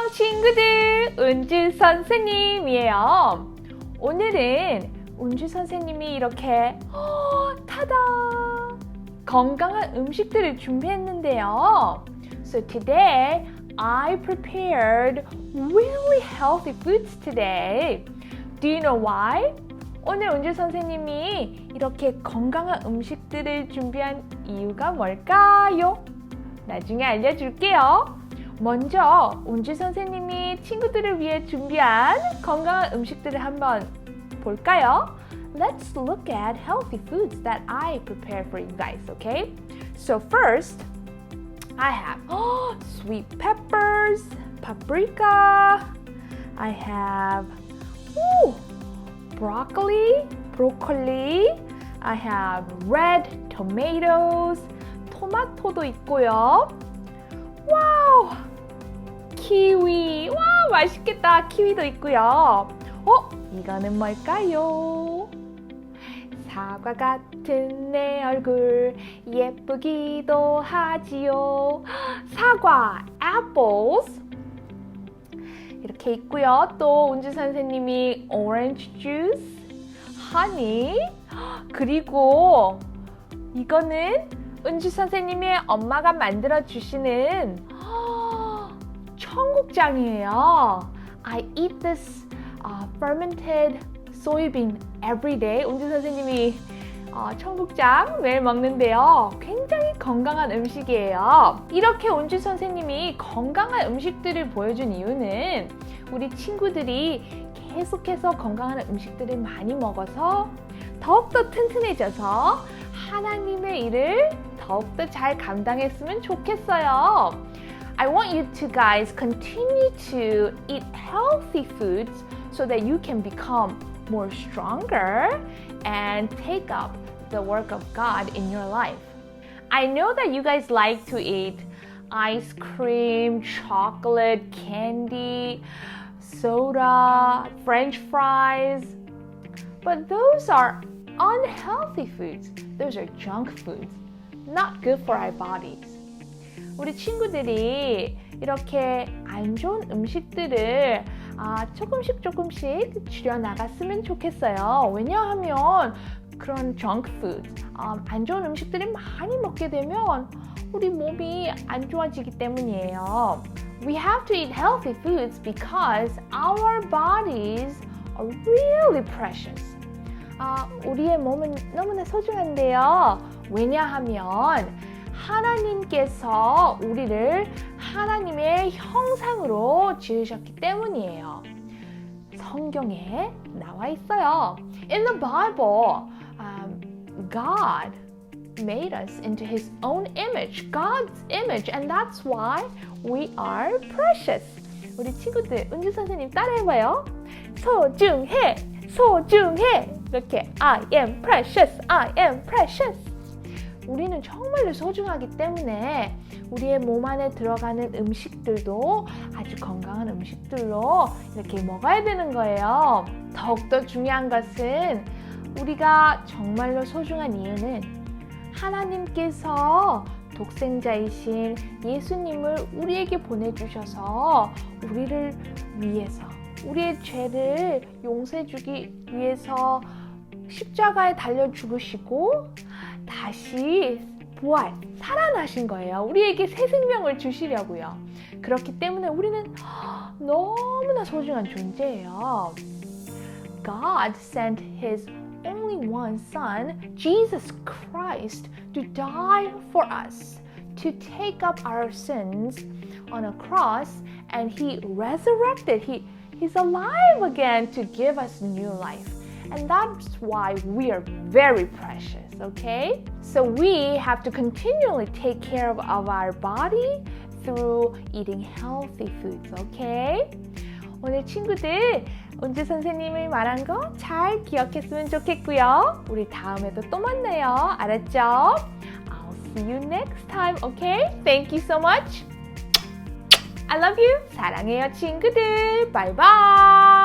안녕 친구들 은주 선생님이에요. 오늘은 은주 선생님이 이렇게 어, 타다 건강한 음식들을 준비했는데요. So today I prepared really healthy foods today. Do you know why? 오늘 은주 선생님이 이렇게 건강한 음식들을 준비한 이유가 뭘까요? 나중에 알려줄게요. 먼저 은주 선생님이 친구들을 위해 준비한 건강한 음식들을 한번 볼까요? Let's look at healthy foods that I prepared for you guys, okay? So first, I have oh, sweet peppers, paprika. I have ooh, broccoli, broccoli. I have red tomatoes. 토마토도 있고요. 와우! 키위. 와, 맛있겠다. 키위도 있고요. 어? 이거는 뭘까요? 사과 같은 내 얼굴 예쁘기도 하지요. 사과, apples. 이렇게 있고요. 또 은주 선생님이 orange juice, honey, 그리고 이거는 은주 선생님의 엄마가 만들어 주시는 청국장이에요. I eat this uh, fermented soybean every day. 은주 선생님이 어, 청국장 매일 먹는데요. 굉장히 건강한 음식이에요. 이렇게 은주 선생님이 건강한 음식들을 보여준 이유는 우리 친구들이 계속해서 건강한 음식들을 많이 먹어서 더욱더 튼튼해져서 하나님의 일을 더욱더 잘 감당했으면 좋겠어요. I want you to guys continue to eat healthy foods so that you can become more stronger and take up the work of God in your life. I know that you guys like to eat ice cream, chocolate, candy, soda, french fries, but those are unhealthy foods. Those are junk foods, not good for our bodies. 우리 친구들이 이렇게 안 좋은 음식들을 아, 조금씩 조금씩 줄여 나갔으면 좋겠어요. 왜냐하면 그런 food, 아, 안 좋은 음식들을 많이 먹게 되면 우리 몸이 안 좋아지기 때문이에요. We have to eat healthy foods because our bodies are really precious. 아, 우리의 몸은 너무나 소중한데요. 왜냐하면 하나님께서 우리를 하나님의 형상으로 지으셨기 때문이에요. 성경에 나와 있어요. In the Bible, um, God made us into His own image, God's image, and that's why we are precious. 우리 친구들 은주 선생님 따라해봐요. 소중해, 소중해. 이렇게 I am precious, I am precious. 우리는 정말로 소중하기 때문에 우리의 몸 안에 들어가는 음식들도 아주 건강한 음식들로 이렇게 먹어야 되는 거예요. 더욱더 중요한 것은 우리가 정말로 소중한 이유는 하나님께서 독생자이신 예수님을 우리에게 보내주셔서 우리를 위해서 우리의 죄를 용서해주기 위해서 십자가에 달려 죽으시고 다시 부활, 살아나신 거예요. 우리에게 새 생명을 주시려고요. 그렇기 때문에 우리는 너무나 소중한 존재예요. God sent His only one Son, Jesus Christ, to die for us, to take up our sins on a cross, and He resurrected. He, he's alive again to give us new life. And that's why we are very precious, Okay? So we have to continually take care of, of our body through eating healthy foods, okay? 오늘 친구들 은주 선생님이 말한 거 잘 기억했으면 좋겠고요. 우리 다음에도 또 만나요. 알았죠? I'll see you next time, okay? Thank you so much. I love you. 사랑해요, 친구들. 바이바이.